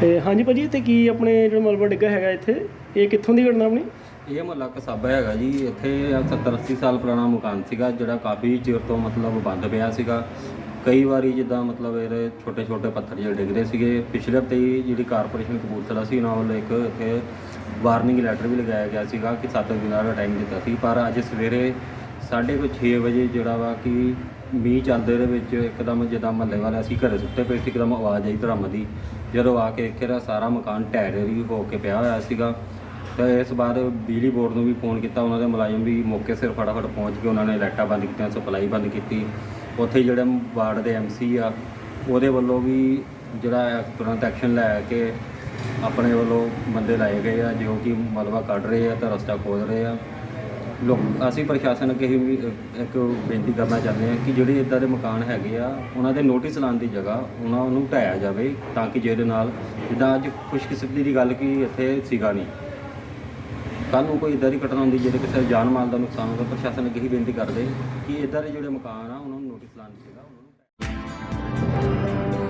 ਤੇ ਹਾਂਜੀ ਭਾਜੀ, ਇੱਥੇ ਕੀ ਆਪਣੇ ਜਿਹੜਾ ਮਲਬਾ ਡਿੱਗਾ ਹੈਗਾ ਇੱਥੇ? ਇਹ ਕਿੱਥੋਂ ਦੀ ਘਟਨਾ ਆਪਣੀ ਇਹ ਮੁਹੱਲਾ ਕਸਾਬਾ ਹੈਗਾ ਜੀ। ਇੱਥੇ 70 80 ਸਾਲ ਪੁਰਾਣਾ ਮਕਾਨ ਸੀਗਾ, ਜਿਹੜਾ ਕਾਫੀ ਚਿਰ ਤੋਂ ਮਤਲਬ ਬੰਦ ਪਿਆ ਸੀਗਾ। ਕਈ ਵਾਰੀ ਜਿੱਦਾਂ ਮਤਲਬ ਇਹਦੇ ਛੋਟੇ ਛੋਟੇ ਪੱਥਰ ਜਿਹੜੇ ਡਿੱਗਦੇ ਸੀਗੇ। ਪਿਛਲੇ ਹਫ਼ਤੇ ਹੀ ਜਿਹੜੀ ਕਾਰਪੋਰੇਸ਼ਨ ਕਪੂਰਥਲਾ ਸੀ, ਉਹਨਾਂ ਵੱਲੋਂ ਇੱਕ ਇੱਥੇ ਵਾਰਨਿੰਗ ਲੈਟਰ ਵੀ ਲਗਾਇਆ ਗਿਆ ਸੀਗਾ ਕਿ 7 ਦਿਨਾਂ ਦਾ ਟਾਈਮ ਦਿੱਤਾ ਸੀ। ਪਰ ਅੱਜ ਸਵੇਰੇ 6:30 ਵਜੇ ਜਿਹੜਾ ਵਾ ਕਿ ਮੀਂਹ ਚੱਲਦੇ ਦੇ ਵਿੱਚ ਇੱਕਦਮ ਜਿੱਦਾਂ ਮਹੱਲੇ ਵਾਲੇ ਅਸੀਂ ਘਰੇ ਸੁੱਤੇ ਪਏ ਸੀ, ਇੱਕਦਮ ਆਵਾਜ਼ ਆਈ ਧਰਮ ਦੀ ਜਦੋਂ ਆ ਕੇ ਦੇਖਿਆ ਤਾਂ ਸਾਰਾ ਮਕਾਨ ਢਹਿ ਵੀ ਹੋ ਕੇ ਪਿਆ ਹੋਇਆ ਸੀਗਾ। ਤਾਂ ਇਸ ਬਾਅਦ ਬਿਜਲੀ ਬੋਰਡ ਨੂੰ ਵੀ ਫੋਨ ਕੀਤਾ, ਉਹਨਾਂ ਦੇ ਮੁਲਾਜ਼ਮ ਵੀ ਮੌਕੇ ਸਿਰ ਫਟਾਫਟ ਪਹੁੰਚ ਕੇ ਉਹਨਾਂ ਨੇ ਲਾਈਟਾਂ ਬੰਦ ਕੀਤੀਆਂ, ਸਪਲਾਈ ਬੰਦ ਕੀਤੀ। ਉੱਥੇ ਜਿਹੜੇ ਵਾਰਡ ਦੇ ਐਮਸੀ ਆ, ਉਹਦੇ ਵੱਲੋਂ ਵੀ ਜਿਹੜਾ ਤੁਰੰਤ ਐਕਸ਼ਨ ਲੈ ਕੇ ਆਪਣੇ ਵੱਲੋਂ ਬੰਦੇ ਲਾਏ ਗਏ ਆ, ਜੋ ਕਿ ਮਲਬਾ ਕੱਢ ਰਹੇ ਆ ਤਾਂ ਰਸਤਾ ਖੋਦ ਰਹੇ ਆ। ਲੋਕ ਅਸੀਂ ਪ੍ਰਸ਼ਾਸਨ ਅੱਗੇ ਹੀ ਵੀ, ਇੱਕ ਬੇਨਤੀ ਕਰਨਾ ਚਾਹੁੰਦੇ ਹਾਂ ਕਿ ਜਿਹੜੇ ਇਦਾਂ ਦੇ ਮਕਾਨ ਹੈਗੇ ਆ ਉਹਨਾਂ ਦੇ ਨੋਟਿਸ ਲਾਉਣ ਦੀ ਜਗ੍ਹਾ ਉਹਨਾਂ ਨੂੰ ਢਾਇਆ ਜਾਵੇ ਤਾਂ ਕਿ ਜਿਹਦੇ ਨਾਲ ਜਿੱਦਾਂ ਅੱਜ ਖੁਸ਼ਕਿਸਮਤੀ ਦੀ ਗੱਲ ਕਿ ਇੱਥੇ ਸੀਗਾ ਨਹੀਂ। ਕੱਲ ਨੂੰ ਕੋਈ ਇਦਾਂ ਦੀ ਘਟਨਾ ਹੁੰਦੀ ਜਿਹਦੇ ਕਿਸੇ ਜਾਨ ਮਾਲ ਦਾ ਨੁਕਸਾਨ ਹੋਵੇ ਪ੍ਰਸ਼ਾਸਨ ਅੱਗੇ ਹੀ ਬੇਨਤੀ ਕਰਦੇ ਕਿ ਇਦਾਂ ਦੇ ਜਿਹੜੇ ਮਕਾਨ ਆ ਉਹਨਾਂ ਨੂੰ ਨੋਟਿਸ ਲਾਉਣ ਦੀ ਜਗ੍ਹਾ ਉਹਨਾਂ ਨੂੰ